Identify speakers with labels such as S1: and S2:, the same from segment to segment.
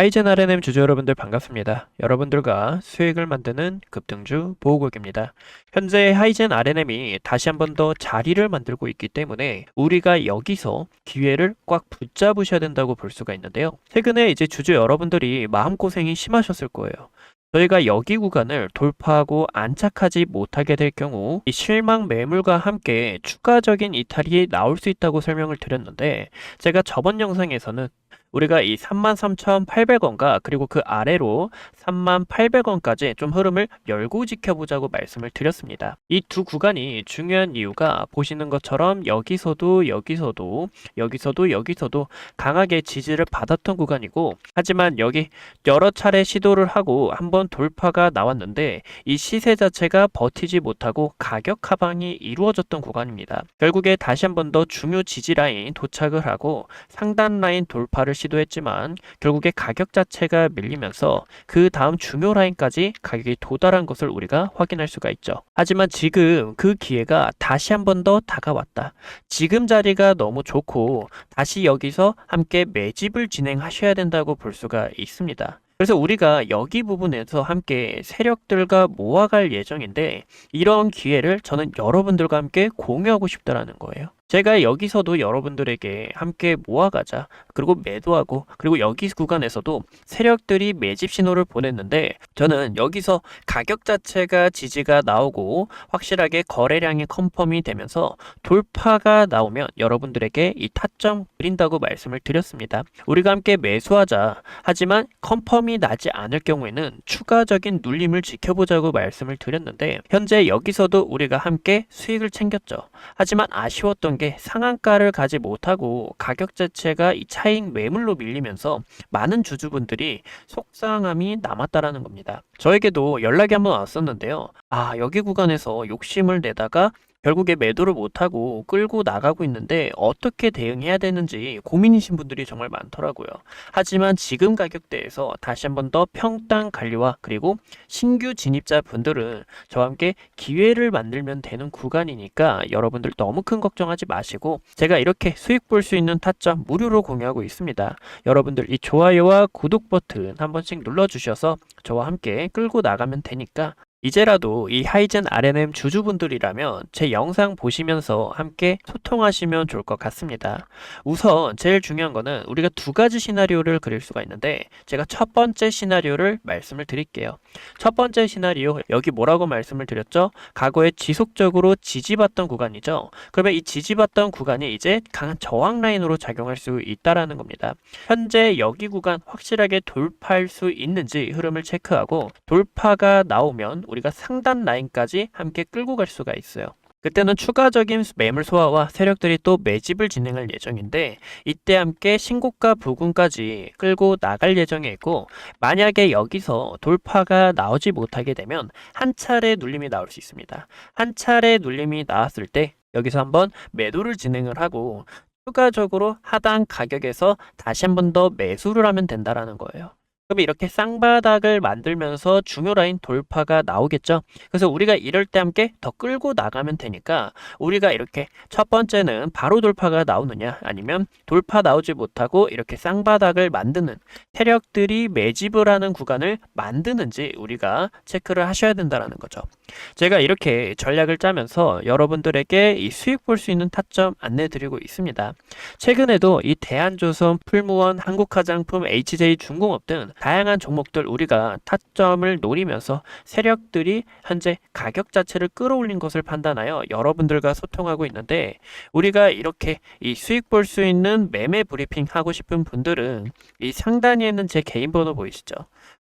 S1: 하이젠 RNM 주주 여러분들 반갑습니다. 여러분들과 수익을 만드는 급등주 보호국입니다. 현재 하이젠 RNM이 다시 한 번 더 자리를 만들고 있기 때문에 우리가 여기서 기회를 꽉 붙잡으셔야 된다고 볼 수가 있는데요. 최근에 이제 주주 여러분들이 마음고생이 심하셨을 거예요. 저희가 여기 구간을 돌파하고 안착하지 못하게 될 경우 이 실망 매물과 함께 추가적인 이탈이 나올 수 있다고 설명을 드렸는데 제가 저번 영상에서는 우리가 이 33,800원과 그리고 그 아래로 38,000원까지 좀 흐름을 열고 지켜보자고 말씀을 드렸습니다. 이 두 구간이 중요한 이유가 보시는 것처럼 여기서도 여기서도 여기서도 여기서도 강하게 지지를 받았던 구간이고 하지만 여기 여러 차례 시도를 하고 한번 돌파가 나왔는데 이 시세 자체가 버티지 못하고 가격 하방이 이루어졌던 구간입니다. 결국에 다시 한번 더 중요 지지 라인 도착을 하고 상단 라인 돌파를 시도했지만 결국에 가격 자체가 밀리면서 그 다음 중요 라인까지 가격이 도달한 것을 우리가 확인할 수가 있죠. 하지만 지금 그 기회가 다시 한 번 더 다가왔다. 지금 자리가 너무 좋고 다시 여기서 함께 매집을 진행하셔야 된다고 볼 수가 있습니다. 그래서 우리가 여기 부분에서 함께 세력들과 모아갈 예정인데 이런 기회를 저는 여러분들과 함께 공유하고 싶다라는 거예요. 제가 여기서도 여러분들에게 함께 모아가자. 그리고 매도하고, 그리고 여기 구간에서도 세력들이 매집 신호를 보냈는데, 저는 여기서 가격 자체가 지지가 나오고, 확실하게 거래량이 컨펌이 되면서 돌파가 나오면 여러분들에게 이 타점 그린다고 말씀을 드렸습니다. 우리가 함께 매수하자. 하지만 컨펌이 나지 않을 경우에는 추가적인 눌림을 지켜보자고 말씀을 드렸는데, 현재 여기서도 우리가 함께 수익을 챙겼죠. 하지만 아쉬웠던 게 상한가를 가지 못하고 가격 자체가 이 차익 매물로 밀리면서 많은 주주분들이 속상함이 남았다라는 겁니다. 저에게도 연락이 한번 왔었는데요. 아, 여기 구간에서 욕심을 내다가 결국에 매도를 못하고 끌고 나가고 있는데 어떻게 대응해야 되는지 고민이신 분들이 정말 많더라고요. 하지만 지금 가격대에서 다시 한번 더 평당 관리와 그리고 신규 진입자 분들은 저와 함께 기회를 만들면 되는 구간이니까 여러분들 너무 큰 걱정하지 마시고 제가 이렇게 수익 볼 수 있는 타점 무료로 공유하고 있습니다. 여러분들 이 좋아요와 구독 버튼 한 번씩 눌러주셔서 저와 함께 끌고 나가면 되니까 이제라도 이 하이젠 RNM 주주분들이라면 제 영상 보시면서 함께 소통하시면 좋을 것 같습니다. 우선 제일 중요한 거는 우리가 두 가지 시나리오를 그릴 수가 있는데 제가 첫 번째 시나리오를 말씀을 드릴게요. 첫 번째 시나리오 여기 뭐라고 말씀을 드렸죠? 과거에 지속적으로 지지받던 구간이죠. 그러면 이 지지받던 구간이 이제 강한 저항 라인으로 작용할 수 있다라는 겁니다. 현재 여기 구간 확실하게 돌파할 수 있는지 흐름을 체크하고 돌파가 나오면 우리가 상단 라인까지 함께 끌고 갈 수가 있어요. 그때는 추가적인 매물 소화와 세력들이 또 매집을 진행할 예정인데 이때 함께 신고가 부근까지 끌고 나갈 예정에 있고 만약에 여기서 돌파가 나오지 못하게 되면 한 차례 눌림이 나올 수 있습니다. 한 차례 눌림이 나왔을 때 여기서 한번 매도를 진행을 하고 추가적으로 하단 가격에서 다시 한 번 더 매수를 하면 된다라는 거예요. 그럼 이렇게 쌍바닥을 만들면서 중요 라인 돌파가 나오겠죠. 그래서 우리가 이럴 때 함께 더 끌고 나가면 되니까 우리가 이렇게 첫 번째는 바로 돌파가 나오느냐 아니면 돌파 나오지 못하고 이렇게 쌍바닥을 만드는 세력들이 매집을 하는 구간을 만드는지 우리가 체크를 하셔야 된다라는 거죠. 제가 이렇게 전략을 짜면서 여러분들에게 이 수익 볼 수 있는 타점 안내 드리고 있습니다. 최근에도 이 대한조선, 풀무원, 한국화장품, HJ 중공업 등 다양한 종목들 우리가 타점을 노리면서 세력들이 현재 가격 자체를 끌어올린 것을 판단하여 여러분들과 소통하고 있는데 우리가 이렇게 이 수익 볼 수 있는 매매 브리핑 하고 싶은 분들은 이 상단에 있는 제 개인 번호 보이시죠?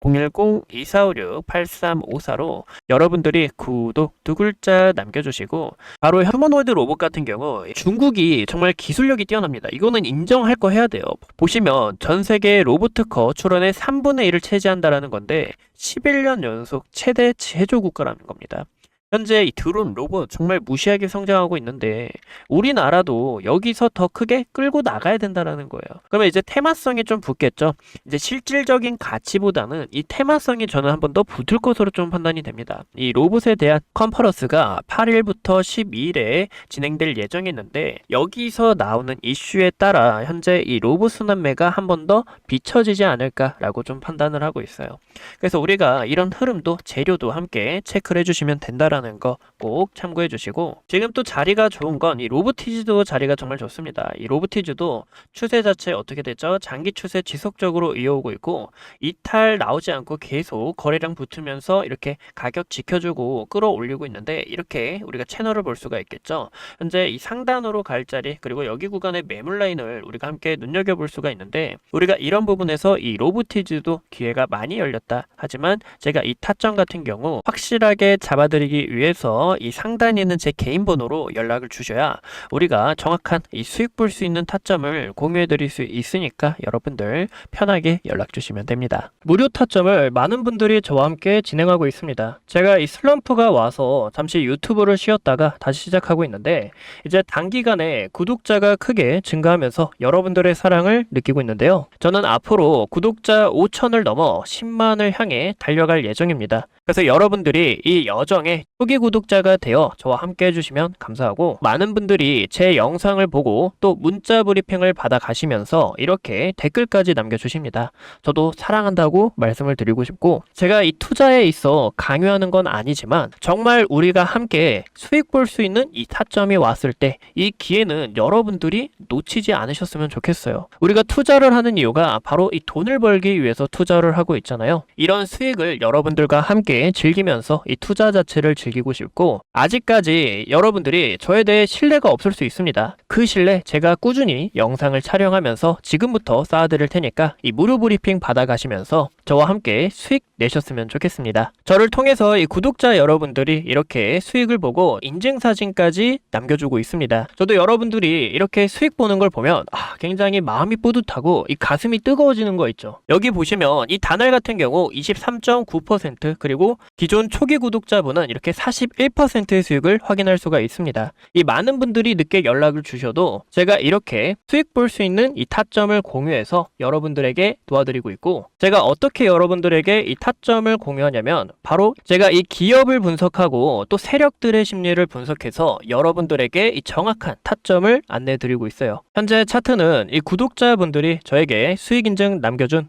S1: 010-2456-8354로 여러분들이 구독 두 글자 남겨주시고 바로 휴머노이드 로봇 같은 경우 중국이 정말 기술력이 뛰어납니다. 이거는 인정할 거 해야 돼요. 보시면 전 세계 특허 출원의 3분의 1을 차지한다라는 건데 11년 연속 최대 제조 국가라는 겁니다. 현재 이 드론 로봇 정말 무시하게 성장하고 있는데 우리나라도 여기서 더 크게 끌고 나가야 된다라는 거예요. 그러면 이제 테마성이 좀 붙겠죠. 이제 실질적인 가치보다는 이 테마성이 저는 한 번 더 붙을 것으로 좀 판단이 됩니다. 이 로봇에 대한 컨퍼런스가 8일부터 12일에 진행될 예정이었는데 여기서 나오는 이슈에 따라 현재 이 로봇 순환매가 한 번 더 비춰지지 않을까라고 좀 판단을 하고 있어요. 그래서 우리가 이런 흐름도 재료도 함께 체크를 해주시면 된다라는 거 꼭 참고해 주시고 지금 또 자리가 좋은 건 이 로보티즈도 자리가 정말 좋습니다. 이 로보티즈도 추세 자체 어떻게 되죠? 장기 추세 지속적으로 이어오고 있고 이탈 나오지 않고 계속 거래량 붙으면서 이렇게 가격 지켜주고 끌어올리고 있는데 이렇게 우리가 채널을 볼 수가 있겠죠. 현재 이 상단으로 갈 자리 그리고 여기 구간의 매물 라인을 우리가 함께 눈여겨볼 수가 있는데 우리가 이런 부분에서 이 로보티즈도 기회가 많이 열렸다. 하지만 제가 이 타점 같은 경우 확실하게 잡아드리기 위해서 이 상단에 있는 제 개인 번호로 연락을 주셔야 우리가 정확한 이 수익 볼 수 있는 타점을 공유해 드릴 수 있으니까 여러분들 편하게 연락 주시면 됩니다. 무료 타점을 많은 분들이 저와 함께 진행하고 있습니다. 제가 이 슬럼프가 와서 잠시 유튜브를 쉬었다가 다시 시작하고 있는데 이제 단기간에 구독자가 크게 증가하면서 여러분들의 사랑을 느끼고 있는데요. 저는 앞으로 구독자 5천을 넘어 10만을 향해 달려갈 예정입니다. 그래서 여러분들이 이 여정에 초기 구독자가 되어 저와 함께 해주시면 감사하고 많은 분들이 제 영상을 보고 또 문자 브리핑을 받아 가시면서 이렇게 댓글까지 남겨주십니다. 저도 사랑한다고 말씀을 드리고 싶고 제가 이 투자에 있어 강요하는 건 아니지만 정말 우리가 함께 수익 볼 수 있는 이 타점이 왔을 때 이 기회는 여러분들이 놓치지 않으셨으면 좋겠어요. 우리가 투자를 하는 이유가 바로 이 돈을 벌기 위해서 투자를 하고 있잖아요. 이런 수익을 여러분들과 함께 즐기면서 이 투자 자체를 즐기고 싶고 아직까지 여러분들이 저에 대해 신뢰가 없을 수 있습니다. 그 신뢰 제가 꾸준히 영상을 촬영하면서 지금부터 쌓아드릴 테니까 이 무료 브리핑 받아가시면서 저와 함께 수익 내셨으면 좋겠습니다. 저를 통해서 이 구독자 여러분들이 이렇게 수익을 보고 인증사진까지 남겨주고 있습니다. 저도 여러분들이 이렇게 수익 보는 걸 보면 아, 굉장히 마음이 뿌듯하고 이 가슴이 뜨거워지는 거 있죠. 여기 보시면 이 단알 같은 경우 23.9% 그리고 기존 초기 구독자분은 이렇게 41%의 수익을 확인할 수가 있습니다. 이 많은 분들이 늦게 연락을 주셔도 제가 이렇게 수익 볼 수 있는 이 타점을 공유해서 여러분들에게 도와드리고 있고 제가 어떻게 여러분들에게 이 타점을 공유하냐면 바로 제가 이 기업을 분석하고 또 세력들의 심리를 분석해서 여러분들에게 이 정확한 타점을 안내 드리고 있어요. 현재 차트는 이 구독자분들이 저에게 수익 인증 남겨준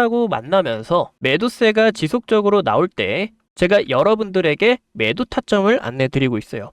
S1: 하고 만나면서 매도세가 지속적으로 나올 때 제가 여러분들에게 매도 타점을 안내 드리고 있어요.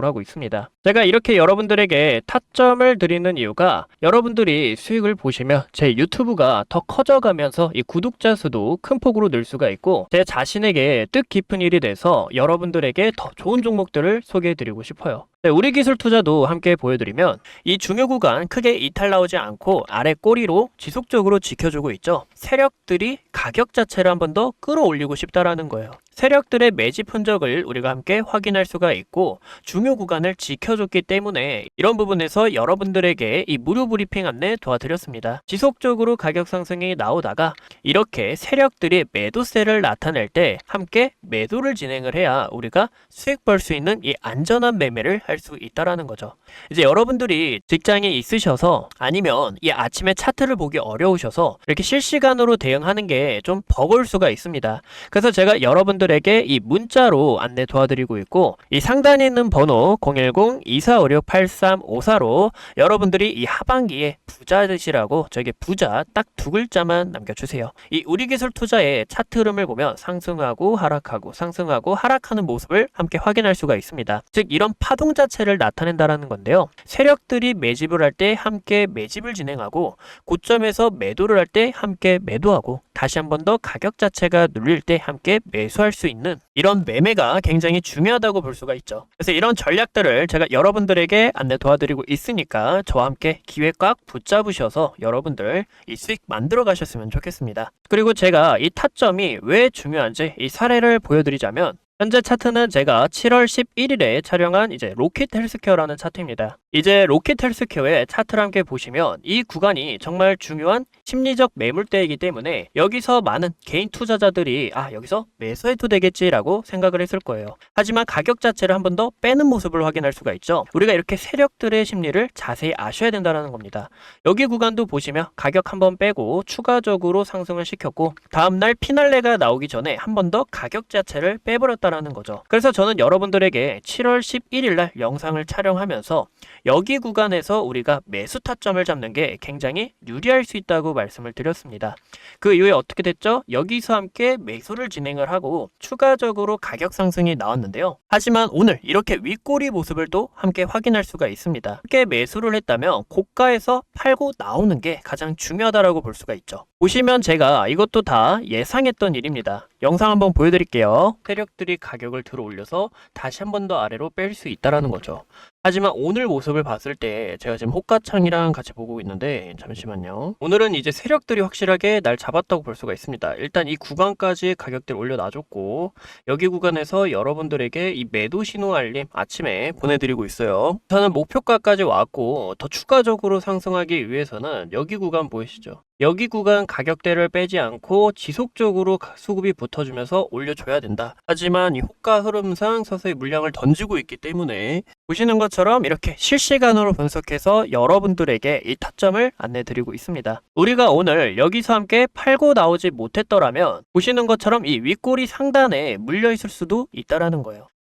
S1: 약속을 하고 있습니다. 제가 이렇게 여러분들에게 타점을 드리는 이유가 여러분들이 수익을 보시면 제 유튜브가 더 커져가면서 이 구독자 수도 큰 폭으로 늘 수가 있고 제 자신에게 뜻깊은 일이 돼서 여러분들에게 더 좋은 종목들을 소개해드리고 싶어요. 네, 우리 기술 투자도 함께 보여드리면 이 중요 구간 크게 이탈 나오지 않고 아래 꼬리로 지속적으로 지켜주고 있죠. 세력들이 가격 자체를 한 번 더 끌어올리고 싶다라는 거예요. 세력들의 매집 흔적을 우리가 함께 확인할 수가 있고 중요 구간을 지켜줬기 때문에 이런 부분에서 여러분들에게 이 무료 브리핑 안내 도와드렸습니다. 지속적으로 가격 상승이 나오다가 이렇게 세력들이 매도세를 나타낼 때 함께 매도를 진행을 해야 우리가 수익 벌 수 있는 이 안전한 매매를 할 수 있다라는 거죠. 이제 여러분들이 직장에 있으셔서 아니면 이 아침에 차트를 보기 어려우셔서 이렇게 실시간으로 대응하는 게 좀 버거울 수가 있습니다. 그래서 제가 여러분들 에게 이 문자로 안내 도와드리고 있고 이 상단에 있는 번호 010-2456-8354로 여러분들이 이 하반기에 부자 되시라고 저에게 부자 딱 두 글자만 남겨주세요. 이 우리 기술 투자의 차트 흐름을 보면 상승하고 하락하고 상승하고 하락하는 모습을 함께 확인할 수가 있습니다. 즉 이런 파동 자체를 나타낸다라는 건데요. 세력들이 매집을 할 때 함께 매집을 진행하고 고점에서 매도를 할 때 함께 매도하고 다시 한 번 더 가격 자체가 눌릴 때 함께 매수할 수 있는 이런 매매가 굉장히 중요하다고 볼 수가 있죠. 그래서 이런 전략들을 제가 여러분들에게 안내 도와드리고 있으니까 저와 함께 기회 꽉 붙잡으셔서 여러분들 이 수익 만들어 가셨으면 좋겠습니다. 그리고 제가 이 타점이 왜 중요한지 이 사례를 보여드리자면 현재 차트는 제가 7월 11일에 촬영한 이제 로켓 헬스케어라는 차트입니다. 이제 로켓 헬스케어의 차트를 함께 보시면 이 구간이 정말 중요한 심리적 매물대이기 때문에 여기서 많은 개인 투자자들이 아 여기서 매수해도 되겠지라고 생각을 했을 거예요. 하지만 가격 자체를 한 번 더 빼는 모습을 확인할 수가 있죠. 우리가 이렇게 세력들의 심리를 자세히 아셔야 된다는 겁니다. 여기 구간도 보시면 가격 한 번 빼고 추가적으로 상승을 시켰고 다음날 피날레가 나오기 전에 한 번 더 가격 자체를 빼버렸다 라는 거죠. 그래서 저는 여러분들에게 7월 11일 날 영상을 촬영하면서 여기 구간에서 우리가 매수 타점을 잡는 게 굉장히 유리할 수 있다고 말씀을 드렸습니다. 그 이후에 어떻게 됐죠? 여기서 함께 매수를 진행을 하고 추가적으로 가격 상승이 나왔는데요. 하지만 오늘 이렇게 윗꼬리 모습을 또 함께 확인할 수가 있습니다. 함께 매수를 했다면 고가에서 팔고 나오는 게 가장 중요하다라고 볼 수가 있죠. 보시면 제가 이것도 다 예상했던 일입니다. 영상 한번 보여드릴게요. 세력들이 가격을 들어 올려서 다시 한 번 더 아래로 뺄 수 있다라는 거죠. 하지만 오늘 모습을 봤을 때 제가 지금 호가창이랑 같이 보고 있는데 잠시만요. 오늘은 이제 세력들이 확실하게 날 잡았다고 볼 수가 있습니다. 일단 이 구간까지 가격대를 올려놔줬고 여기 구간에서 여러분들에게 이 매도 신호 알림 아침에 보내드리고 있어요. 저는 목표가까지 왔고 더 추가적으로 상승하기 위해서는 여기 구간 보이시죠? 여기 구간 가격대를 빼지 않고 지속적으로 가- 수급이 붙어주면서 올려줘야 된다. 하지만 이 호가 흐름상 서서히 물량을 던지고 있기 때문에 보시는 것 처럼 이렇게 실시간으로 분석해서 여러분들에게 이 타점을 안내드리고 있습니다. 우리가 오늘 여기서 함께 팔고 나오지 못했더라면 보시는 것처럼 이 윗꼬리 상단에 물려 있을 수도 있다라는 거예요.